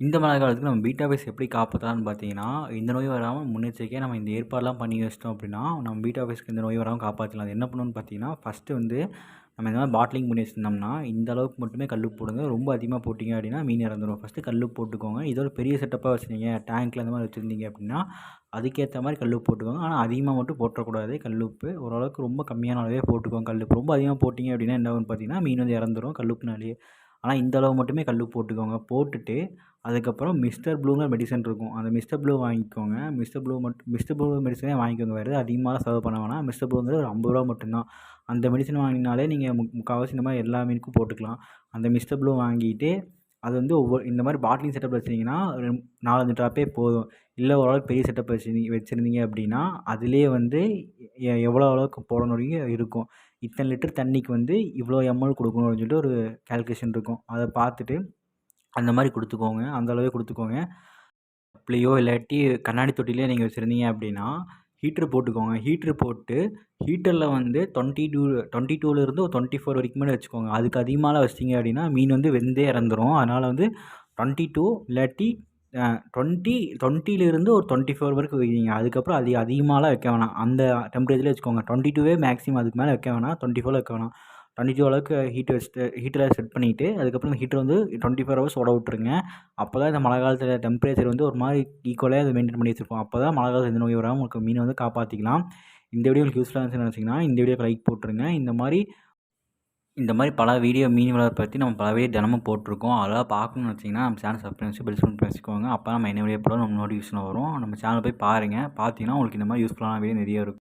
இந்த மழை காலத்துக்கு நம்ம பீட்டா வைரஸ் எப்படி காப்பாற்றலாம்னு பார்த்தீங்கன்னா இந்த நோய் வராமல் முன்னெச்சரிக்கையாக நம்ம இந்த ஏற்பாடுலாம் பண்ணி வச்சிட்டோம் அப்படின்னா நம்ம பீட்டா வைரஸ்க்கு இந்த நோய் வராமல் காப்பாற்றலாம் அது என்ன பண்ணணும்னு பார்த்தீங்கன்னா ஃபஸ்ட்டு வந்து நம்ம இந்த மாதிரி பாட்டிலிங் பண்ணி வச்சிருந்தோம்னா இந்த அளவுக்கு மட்டுமே கல் போடுங்க. ரொம்ப அதிகமாக போட்டிங்க அப்படின்னா மீன் இறந்துடும் ஃபஸ்ட்டு கல் போட்டுக்கோங்க. இதோட பெரிய செட்டப்பாக வச்சுருந்தீங்க. டேங்க்கில் அந்த மாதிரி வச்சுருந்தீங்க அப்படின்னா அதுக்கேற்ற மாதிரி கல் போட்டுக்கோங்க. ஆனால் அதிகமாக மட்டும் போட்டுறக்கூடாது கல் உப்பு ஓரளவுக்கு ரொம்ப கம்மியான அளவே போட்டுக்கோங்க. கல் ரொம்ப அதிகமாக போட்டிங்க அப்படின்னா என்ன ஆகும்னு பார்த்தீங்கன்னா மீன் வந்து இறந்துரும். கல் உப்புனாலேயே ஆனால் இந்த அளவு மட்டுமே கல் போட்டுக்கோங்க. போட்டுட்டு அதுக்கப்புறம் மிஸ்டர் ப்ளூங்கிற மெடிசன் இருக்கும். அந்த மிஸ்டர் ப்ளூ வாங்கிக்கோங்க. மிஸ்டர் ப்ளூ மட்டும் மிஸ்டர் ப்ளூ மெடிசனே வாங்கிக்கோங்க. வேறு அதிகமாக சர்வ் செலவு பண்ண வேணாம். மிஸ்டர் ப்ளூங்கிறது ஒரு ஐம்பது ரூபா மட்டும்தான். அந்த மெடிசன் வாங்கினாலே நீங்கள் மு முக்கால்வாசி இந்த மாதிரி எல்லா மீனுக்கும் போட்டுக்கலாம். அந்த மிஸ்டர் ப்ளூ வாங்கிட்டு அது வந்து ஒவ்வொரு இந்த மாதிரி பாட்லிங் செட்டப் வச்சிங்கன்னா நாலஞ்சு ட்ராப்பே போதும். இல்லை ஓரளவுக்கு பெரிய செட்டப் வச்சு வச்சுருந்தீங்க அப்படின்னா அதிலே வந்து எவ்வளோ அளவுக்கு போடணும் வரைக்கும் இருக்கும். இத்தனை லிட்டர் தண்ணிக்கு வந்து இவ்வளோ எம்எல் கொடுக்கணும் அப்படின்னு சொல்லிட்டு ஒரு கால்குலேஷன் இருக்கும். அதை பார்த்துட்டு அந்த மாதிரி கொடுத்துக்கோங்க. அந்த அளவே கொடுத்துக்கோங்க. அப்படியோ இல்லாட்டி கண்ணாடி தொட்டிலே நீங்கள் வச்சுருந்தீங்க அப்படின்னா ஹீட்ரு போட்டுக்கோங்க. ஹீட்ரு போட்டு ஹீட்டரில் வந்து டுவெண்ட்டி டூ டுவெண்ட்டி டூலேருந்து ஒரு டுவெண்ட்டி ஃபோர் வரைக்குமே வச்சுக்கோங்க. அதுக்கு அதிகமாகலாம் வச்சிட்டிங்க அப்படின்னா மீன் வந்து வெந்தே இறந்துரும். அதனால் வந்து டுவெண்ட்டி டூ இல்லாட்டி டுவெண்ட்டி டுவெண்ட்டிலேருந்து ஒரு டுவெண்ட்டி ஃபோர் வரைக்கும் வைங்க அதுக்கப்புறம் அதிக அதிகமாகலாம் வைக்க வேணாம். அந்த டெம்பரேச்சர்லேயே வச்சுக்கோங்க. டுவெண்ட்டி டூவே மேக்ஸிமம் அதுக்கு மேலே வைக்க வேணாம். டுவெண்ட்டி ஃபோரில் வைக்க வேணாம். டுவெண்ட்டி டூ அளவுக்கு ஹீட் வச்சுட்டு ஹீட்டரில் செட் பண்ணிவிட்டு அதுக்கப்புறம் இந்த ஹீட்டர் வந்து டுவெண்ட்டி ஃபோர் ஹவர்ஸ் ஓட விட்டுருங்க. அப்போ தான் இந்த மழை காலத்தில் டெம்பரேச்சர் வந்து ஒரு மாதிரி ஈக்குவலாக அதை மெயின்டைன் பண்ணி வச்சுருப்போம். அப்போ தான் மழை காலத்தில் எந்த நோய் வராமல் உங்களுக்கு மீனை வந்து காப்பாற்றிக்கலாம் இந்த வீடியோ உங்களுக்கு யூஸ்ஃபுல்லாக இருந்துச்சுன்னு நினச்சிங்கன்னா இந்த வீடியோக்கு லைக் போட்டுருங்க. இந்த மாதிரி இந்த மாதிரி பல வீடியோ மீன் வளர்ப்பு பற்றி நம்ம பல வீடியோ தினமும் போட்டிருக்கோம். அதெல்லாம் பார்க்கணும்னு வச்சிங்கன்னா நம்ம சேனல் சப்ஸ்கிரைப் வச்சு பெல் பண்ணி வச்சுக்கோங்க. அப்போ நம்ம என்ன வீடியோ போடுறோம் நம்ம நோட்டிஃபிகேஷன் வரும். நம்ம சேனல் போய் பாருங்கள் பார்த்தீங்கன்னா உங்களுக்கு இந்த மாதிரி யூஸ்ஃபுல்லான வீடியோ நிறைய இருக்கும்.